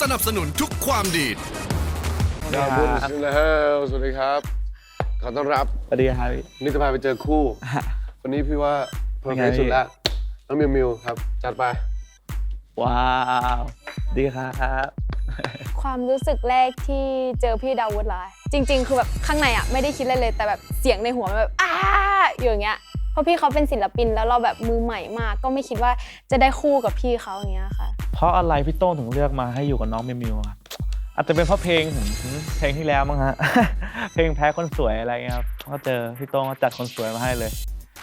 สนับสนุนทุกความดีด ดาวบุญชินแล้วสวัสดีครับ ขอต้อนรับ สวัสดีครับพี่ นี่จะพาไปเจอคู่ วันนี้พี่ว่าเพอร์เฟเป็นไงพี่สุดแล้วน้องมิวมิวครับ จัดไป ว้าว ดีครับความรู้สึกแรกที่เจอพี่ดาวุฒิเหรอจริง ๆ คือแบบข้างในอะไม่ได้คิดอะไรเลย แต่แบบเสียงในหัวมันแบบอ้าอยู่อย่างเงี้ยเพราะพี่เขาเป็นศิลปินแล้วเราแบบมือใหม่มาก ก็ไม่คิดว่าจะได้คู่กับพี่เขาอย่างเงี้ยค่ะเพ ราะอะไรพี่โต้งถึงเลือกมาให้อยู่กับน้องมิวมิวครับอาจจะเป็นเพราะเพลงเพลงที่แล้วมั้งฮะเพลงแพ้คนสวยอะไรเงี้ยครับก็เจอพี่โต้งก็จัดคนสวยมาให้เลย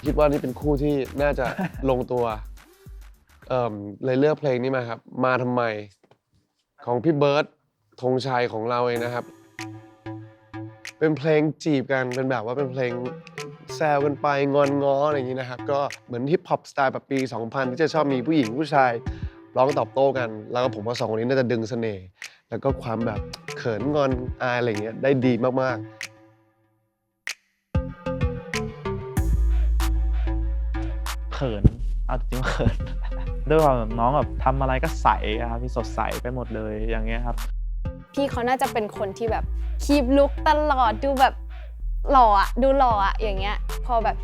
คิดว่านี่เป็นคู่ที่น่าจะลงตัวเอ่มเลยเลือกเพลงนี้มาครับ มาทำไม ของพี่เบิร์ดธงชัยของเราเองนะครับ เป็นเพลงจีบกันเป็นแบบว่าเป็นเพลงแซวกันไปงอนง้ออะไรอย่างนี้นะครับ ก็เหมือนฮิปฮอปสไตล์แบบปี 2000 ที่จะชอบมีผู้หญิงผู้ชาย ร้องตอบโต้กัน แล้วก็ผมว่าสองคนนี้น่าจะดึงเสน่ห์แล้วก็ความแบบเขินงอนอายอะไรอย่างเงี้ยได้ดีมากๆเขินเอาจริงๆว่าเขิน ด้วยความแบบน้องแบบทำอะไรก็ใสอะครับพี่สดใสไปหมดเลยอย่างเงี้ยครับ พี่เขาน่าจะเป็นคนที่แบบคีบลุกตลอดดูแบบหล่ออะดูหล่ออะอย่างเงี้ย พอแบบ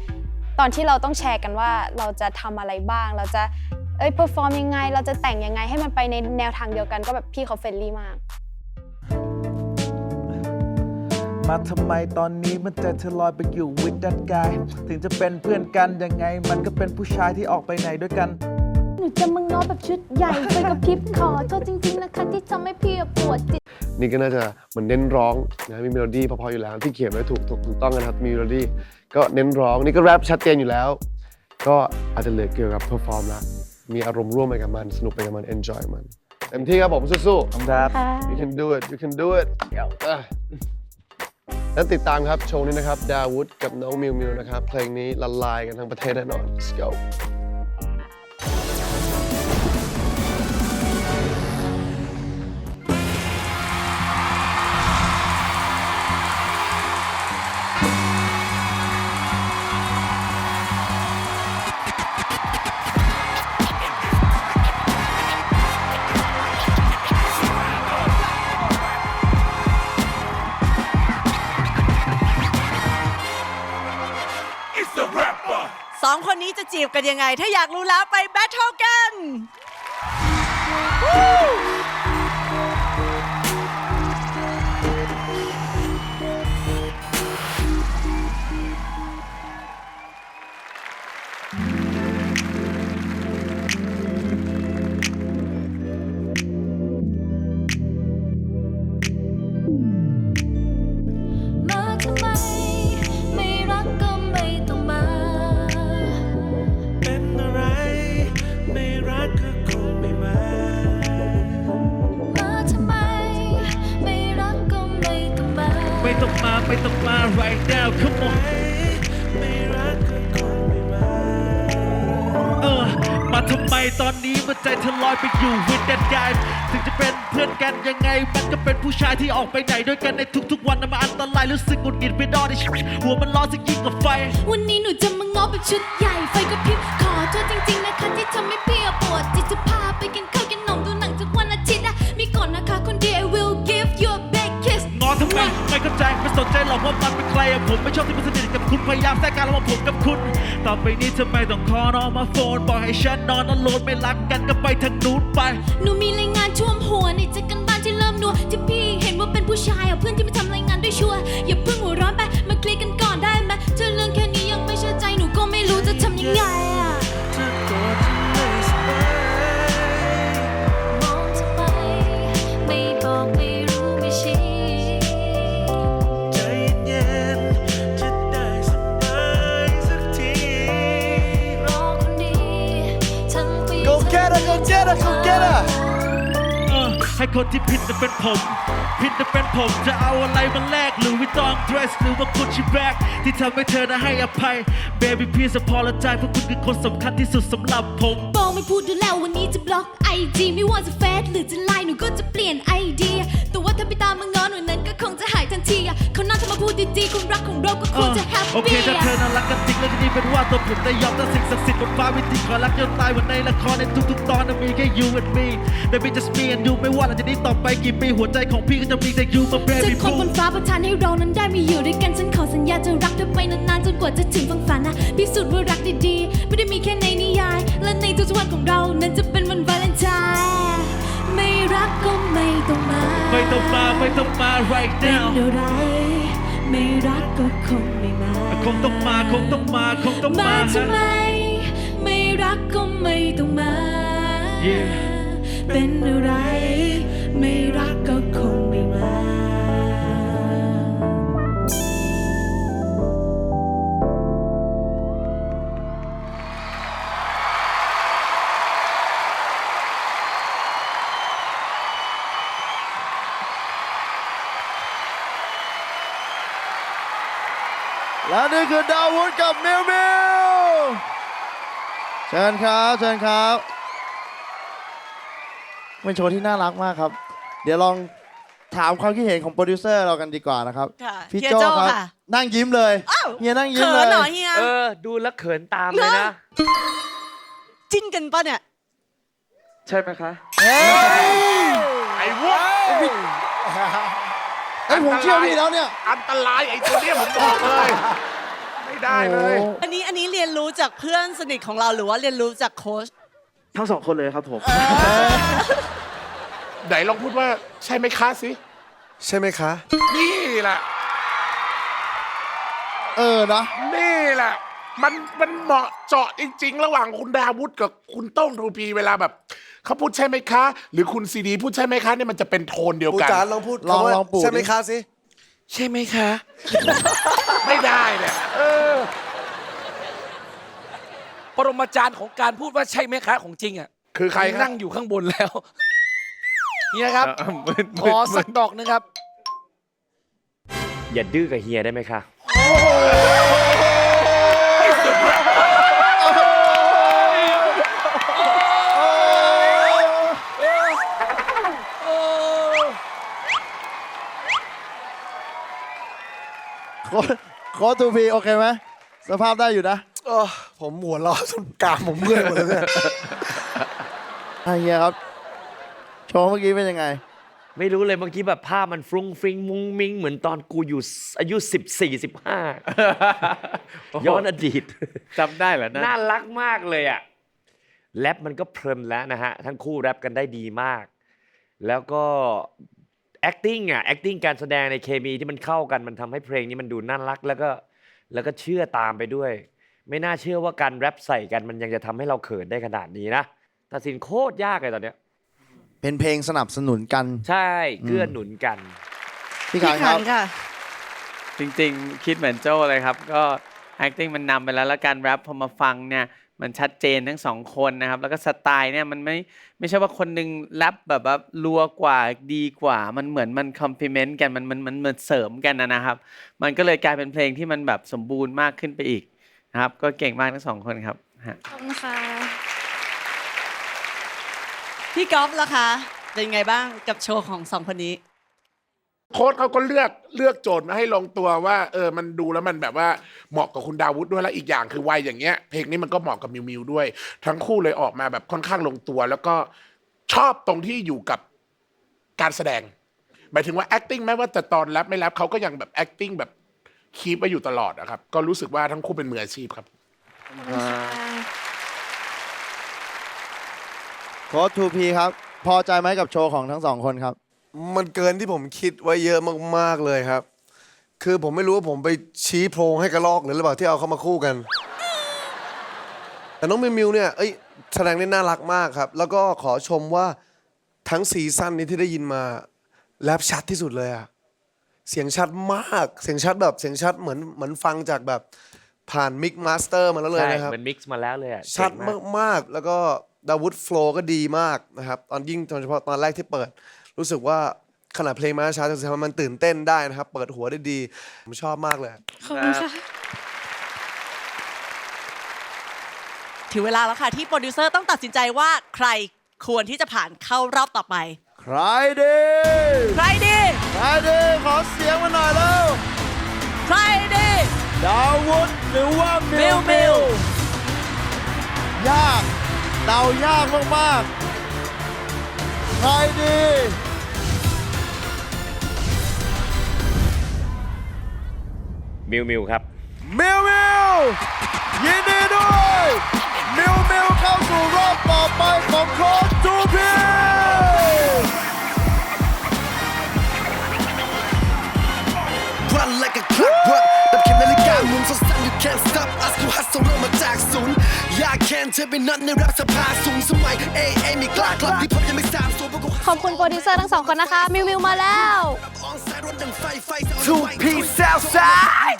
ตอนที่เราต้องแชร์กันว่าเราจะทำอะไรบ้าง เราจะเอ้ยเพอร์ฟอร์มยังไง เราจะแต่งยังไงให้มันไปในแนวทางเดียวกันก็แบบพี่เขาเฟรนลี่มาก มาทำไมตอนนี้มันใจเธอลอยไปอยู่ with that guy ถึงจะเป็นเพื่อนกันยังไง มันก็เป็นผู้ชายที่ออกไปไหนด้วยกัน หนูจะมางอแบบชุดใหญ่ไปกับพริบขอโทษจริง ๆ นะคะที่ทำให้พี่ปวดจิต นี่ก็น่าจะเหมือนเน้นร้องนะมีเมโลดี้พอๆอยู่แล้วที่เขียนไว้ถูกถูกถูกต้องกันครับมีเมโลดี้ก็เน้นร้องนี่ก็แรปชัดเจนอยู่แล้ว ก็อาจจะเหลือเกี่ยวกับเพอร์ฟอร์มละ มีอารมณ์ร่วมไปกับมัน สนุกไปกับมัน enjoy มันเต็มที่ครับผมสู้น้องดับๆ you can do it you can do it อะแล้วติดตามครับ โชว์นี้นะครับ ดาวุฒกับน้องมิวมิวนะครับ เพลงนี้ละลายกันทั้งประเทศแน่นอน let's go สองคนนี้จะจีบกันยังไง ถ้าอยากรู้แล้วไปแบทเทิลกัน ต้องมาไม่ต้องมา right now come on ไม่รักก็คงไม่มาเออมาทำไมตอนนี้มันใจเธอลอยไปอยู่ with that guy ถึงจะเป็นเพื่อนกันยังไง มันก็เป็นผู้ชายที่ออกไปไหนด้วยกันในทุกๆวันนะมันอันตรายรู้สึกหงุดหงิดไปดอดหัวมันร้อนสักยิ่งกับไฟ วันนี้หนูจะมาง้อแบบชุดใหญ่ ไฟกระพริบขอโทษจริงๆนะคะที่ทำให้พี่ปวดจิตจะพาไปกินข้าว อกว่ามันเป็นใครอะผมไม่ชอบที่มันสนิทกับคุณพยายามแทรกการระหว่างผมกับคุณ ต่อไปนี้ทำไมต้องคอน้องมาโฟนบอกให้ฉันนอนอโลนไม่รักกันก็ไปทางนู้นไป หนูมีรายงานช่วมหัวในใจกันบ้านที่เริ่มนัวที่พี่เห็นว่าเป็นผู้ชายอะเพื่อนที่มาทำรายงานด้วยชัวร์อย่าเพิ่งหัวร้อนไปมาเคลียร์กันก่อนได้ไหมเธอเรื่องแค่นี้ยังไม่เชื่อใจหนูก็ไม่รู้จะทำยังไง her, go get her, go get her เออให้คนที่ผิดจะเป็นผม ผิดจะเป็นผมจะเอาอะไรมาแลกหรือวิตองเดรสหรือว่ากุชชี่แบ็กที่ทำให้เธอนะให้อภัย Baby please apologize เพราะคุณคือคนสำคัญที่สุดสำหรับผมบอกไม่มาพูดด้วยแล้ววันนี้จะบล็อกไอจีไม่ว่าจะเฟซหรือจะไลน์หนูก็จะเปลี่ยนไอเดีย แต่ว่าถ้าไปตามมางอนหนูนั้นก็คงจะหายทันทีอะเขาน่าจะมาพูดดีๆความรักของเราก็คงจะแฮปโอเคปี้ถ้าเธอน่ารักกันจริงแล้วก็ดีเป็นว่าตัวผมได้ยอมต่อสิ่งศักดิ์สิทธิ์บนฟ้าวิธีขอรักจนตายวันในละครในทุกๆ ตอนนั้นมีแค่ you and me baby just me and you ไม่ว่าหลังจากนี้ต่อไปกี่ปีหัวใจของพี่ก็จะมีแต่ you my จะ baby คนบ boo นฟ้าประทานให้เรานั้นได้มีอยู่ด้วยกันฉันขอสัญญาจะรักเธอไปนานๆจนกว่าจะถึงฝั่งฝันนะพิสูจน์ว่ารักดีๆไม่ได้มีแค่ในนิยาย และในทุกๆวันของเรานั้นจะเป็นวันวาเลนไทน์ไม่รักก็ไม่ต้องมาไม่ต้องมาไม่ต้องมา right เป็น now อะไร ไม่รักก็คงไม่มา คงต้องมาคงต้องมาคงต้องมามาทำไม ไม่รักก็ไม่ต้องมา Yeah เป็นอะไร ไม่รักก็คง และนี่คือดาวุธกับมิวมิวเชิญครับเชิญครับเป็นโชว์ที่น่ารักมากครับ เดี๋ยวลองถามความคิดเห็นของโปรดิวเซอร์เรากันดีกว่านะครับ ค่ะพี่เฮียโจโจ้ครับ ค่ะ นั่งยิ้มเลยอ้าวเฮียนั่งยิ้มเขิเลนย เหรอเฮีย เออ ดูแล้วเขินตามเลยนะ จิ้นกันปะเนี่ย ใช่ไหมคะ ไอ้วุ้ เอ้ยผมเชื่อพี่แล้วเนี่ย อันตรายไอ้ตัวเนี้ยผมบอกเลย ไม่ได้เลยโอ้อันนี้อันนี้เรียนรู้จากเพื่อนสนิทของเราหรือว่าเรียนรู้จากโค้ชทั้งสองคนเลยครับผม ไหนลองพูดว่าใช่ไหมคะสิ ใช่ไหมคะ นี่แหละ เออนะนี่แหละ มันมันเหมาะเจาะจริง ๆ ระหว่างคุณดาวุฒกับคุณโต้งทูพีเวลาแบบ เขาพูดใช่ไหมคะ หรือคุณซีดีพูดใช่ไหมคะเนี่ยมันจะเป็นโทนเดียวปูกัน จานลองพูดลองคำว่าลองปูใช่ไหมดิ คะสิใช่ไหมคะ ไม่ได้เนี่ยเออปรมาจารย์ของการพูดว่าใช่ไหมคะของจริงอะคือใครครับนั่งอยู่ข้างบนแล้วเนี่ยครับขอสักดอกหนึงครับ อย่าดื้อกับเฮียได้ไหมคะ โค้ชโค้ชทูพีโอเคไหมสภาพได้อยู่นะเออผมหัวเราะจนกรามผมเมื่อยหมดแล้วเนี่ยอะเฮียครับโชว์เมื่อกี้เป็นยังไง ไม่รู้เลยเมื่อกี้แบบภาพมันฟรุ้งฟริ้งมุ้งมิ้งเหมือนตอนกูอยู่อายุ 14 15 ย้อนอดีต จำได้เหรอนะ น่ารักมากเลยอะแรปมันก็เพลินแล้วนะฮะ ทั้งคู่แรปกันได้ดีมาก แล้วก็ acting อะ acting การแสดงในเคมีที่มันเข้ากันมันทำให้เพลงนี้มันดูน่ารัก แล้วก็แล้วก็เชื่อตามไปด้วย ไม่น่าเชื่อว่าการแรปใส่กันมันยังจะทำให้เราเขินได้ขนาดนี้นะตัดสินโคตรยากเลยตอนเนี้ย เป็นเพลงสนับสนุนกันใช่เกื้อหนุนกัน พี่พี่ขันคขัรับ นค่ะ จริงๆ คิดเหมือนโจ้เลยครับ ก็ acting มันนำไปแล้วแล้วการแรปพอมาฟังเนี่ย มันชัดเจนทั้งสองคนนะครับ แล้วก็สไตล์เนี่ยมันไม่ไม่ใช่ว่าคนหนึงแรปแบบว่ารัวกว่าดีกว่า มันเหมือนมันคอมพลีเมนต์กันมันมันมันมันเสริมกันนะนะครับ มันก็เลยกลายเป็นเพลงที่มันแบบสมบูรณ์มากขึ้นไปอีกนะครับ ก็เก่งมากทั้งสองคนครับฮะขอบคุณค่ะพี่ก๊อฟล่ะคะเป็นไงบ้างกับโชว์ของสองคนนี้ โค้ชเขาก็เลือกเลือกโจทย์มาให้ลงตัวว่า เออมันดูแล้วมันแบบว่าเหมาะกับคุณดาวุฒิด้วยแล้วอีกอย่างคือวัยอย่างเงี้ย เพลงนี้มันก็เหมาะกับมิวมิวด้วย ทั้งคู่เลยออกมาแบบค่อนข้างลงตัว แล้วก็ชอบตรงที่อยู่กับการแสดงหมายถึงว่า acting แม้ว่าจะตอนแรปไม่แรปเขาก็ยังแบบ acting แบบคีปไว้อยู่ตลอดนะครับ ก็รู้สึกว่าทั้งคู่เป็นมืออาชีพครับขอบคุณค่ะโค้ชทูพีครับ พอใจไหมกับโชว์ของทั้งสองคนครับ มันเกินที่ผมคิดไว้เยอะมากๆเลยครับ คือผมไม่รู้ว่าผมไปชี้โพรงให้กระลอกหรือเปล่าที่เอาเข้ามาคู่กัน แต่น้องมิวมิวเนี่ยเอ้ยแสดงได้น่ารักมากครับ แล้วก็ขอชมว่าทั้งซีซั่นนี้ที่ได้ยินมาแรปชัดที่สุดเลยอะเสียงชัดมาก เสียงชัดแบบเสียงชัดเหมือนเหมือนฟังจากแบบผ่านมิกมาสเตอร์มาแล้วเลยใช่นะครับ เหมือนมิกซ์มาแล้วเลยอะชัดเก่งมาก มากๆ แล้วก็ดาวุธโฟลก็ดีมากนะครับ ตอนยิ่งโดยเฉพาะตอนแรกที่เปิด รู้สึกว่าขนาดเพลงมาช้าแต่มันตื่นเต้นได้นะครับ เปิดหัวได้ดี ผมชอบมากเลย ขอบคุณค่ะ ถึงเวลาแล้วค่ะ ที่โปรดิวเซอร์ต้องตัดสินใจว่าใครควรที่จะผ่านเข้ารอบต่อไป ใครดี ใครดี ใครดี ขอเสียงมาหน่อยแล้ว ใครดี ดาวุธหรือว่ามิมิววมิวยากเดายากมากๆใครดี มิวมิวครับ มิวมิวยินดีด้วย มิวมิวเข้าสู่รอบต่อไปของโค้ชจูพี Run like a clockwork แบบเข็มนาฬิกาหมุนสั้นๆ you can't stop us กูฮัสโซเริ่มมาจากศูนย์อยากแค้นเธอเป็นนัดในรักสภาสูงสมัยเอเอมีกล้ากลับที่พบยังไม่สามส่วนพวกกูขอบคุณโปรดิวเซอร์ทั้งสองคนนะคะมิวมิวมาแล้วออนไซด์รถดังไฟไฟ Two P Southside